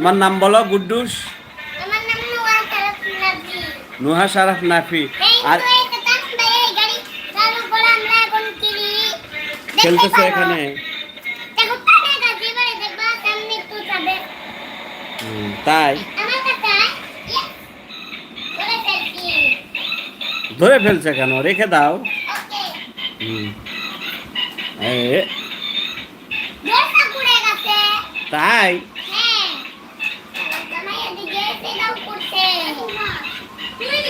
তোমার নাম বলো গুড্ডুস? নুহা শারাফ নাফি আর খেলতেছে এখানে তাই? ইয়ে ধরে ফেলছে। কেন? রেখে দাও। তাই হ্যাঁ তোমার এদিকে সেটাও করছে তুই লিখি ডায়েরি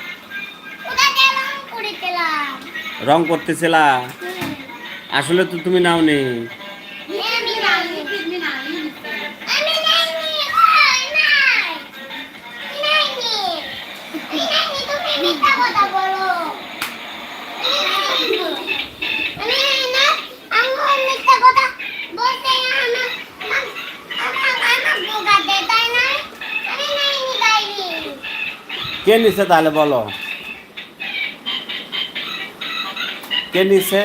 রং করতেছিলা? আসলে তো তুমি নাওনি। কে নিছে তাহলে বলো? কে নিছে?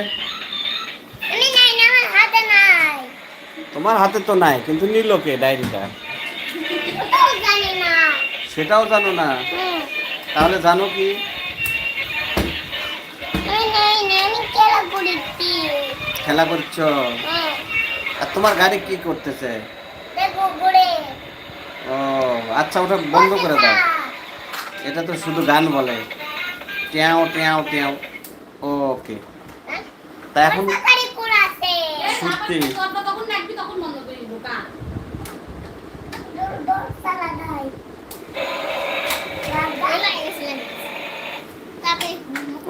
তোমার হাতে তো নাই কিন্তু নিল কে ডায়েরিটা? সেটাও জানো না। তাহলে জানো কি? খেলা করছ। আর তোমার গাড়ি কি করতেছে? ও আচ্ছা ওটা বন্ধ করে দাও। এটা তো শুধু গান বলে। টিয়াও টিয়াও টিয়াও। ওকে। তা এখন সত্যি।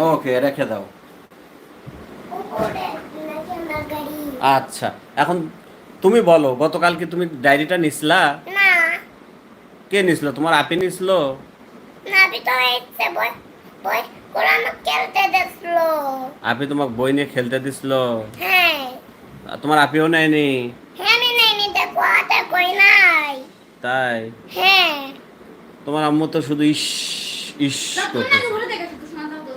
ওকে রেখে দাও। আচ্ছা এখন তুমি বলো গতকাল কি তুমি ডায়েরিটা নিছিলা? না। কে নিছিল? তোমার আপি নিছিল? না আমি তো ইচ্ছে বই করে আমাকে খেলতে দেখল আপি তোমাকে বই নিয়ে খেলতে দিছিল? হ্যাঁ। তোমার আপিও নেয়নি? হ্যাঁ আমি নাইনি দেখো হাতে কই নাই। তাই? হ্যাঁ। তোমার আম্মু তো শুধু ইস ইস করতে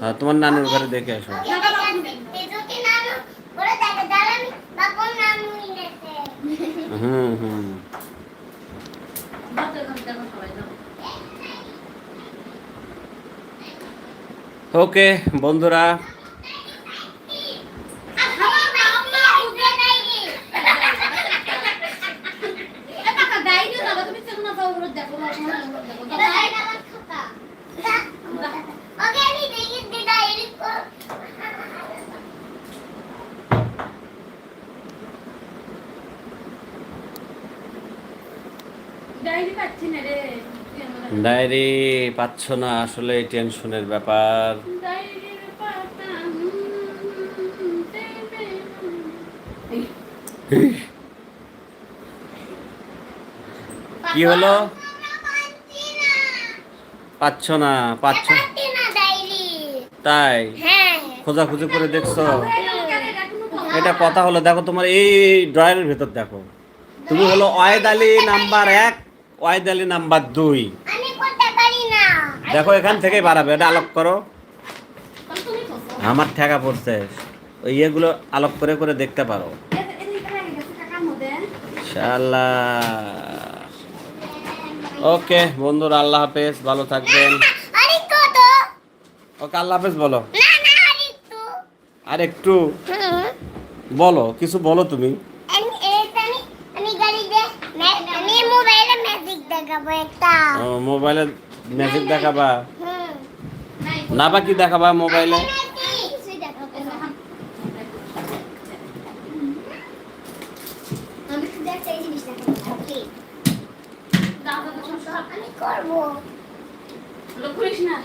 হ্যাঁ তোমার নানুর ঘরে দেখে আসো। ওকে দেখতে যদি নানু করে দেখে তাহলে আমি বাপুর নানু নিয়েছে হুম হুম বাচ্চা ঘরে দেখো সবাই যাও ওকে বন্ধুরা। ডায়েরি পাচ্ছি না রে। ডায়েরি পাচ্ছ না আসলে টেনশনের ব্যাপার? কি হলো? পাচ্ছ না, পাচ্ছ। তাই? খোঁজাখুঁজি করে দেখছ? এটা কথা হলো, দেখো তোমার এই ড্রয়ারের ভেতর দেখো। তুমি হলো ওয়েদ আলী নাম্বার এক ওয়েদ আলী নাম্বার দুই। দেখো এখান থেকেই বাড়াবে এটা আলোক করো। আমার ঠেকা পড়ছে। ওই ইয়েগুলো আলোক করে করে দেখতে পারো। ওকে বন্ধুরা আল্লাহ হাফেজ ভালো থাকবেন। ওকে আল্লাহ হাফেজ বলো। আরে একটু বলো কিছু বলো তুমি। মোবাইলে ম্যাজিক দেখাবো? হুম না বা কি দেখাবা মোবাইলে? করিস না।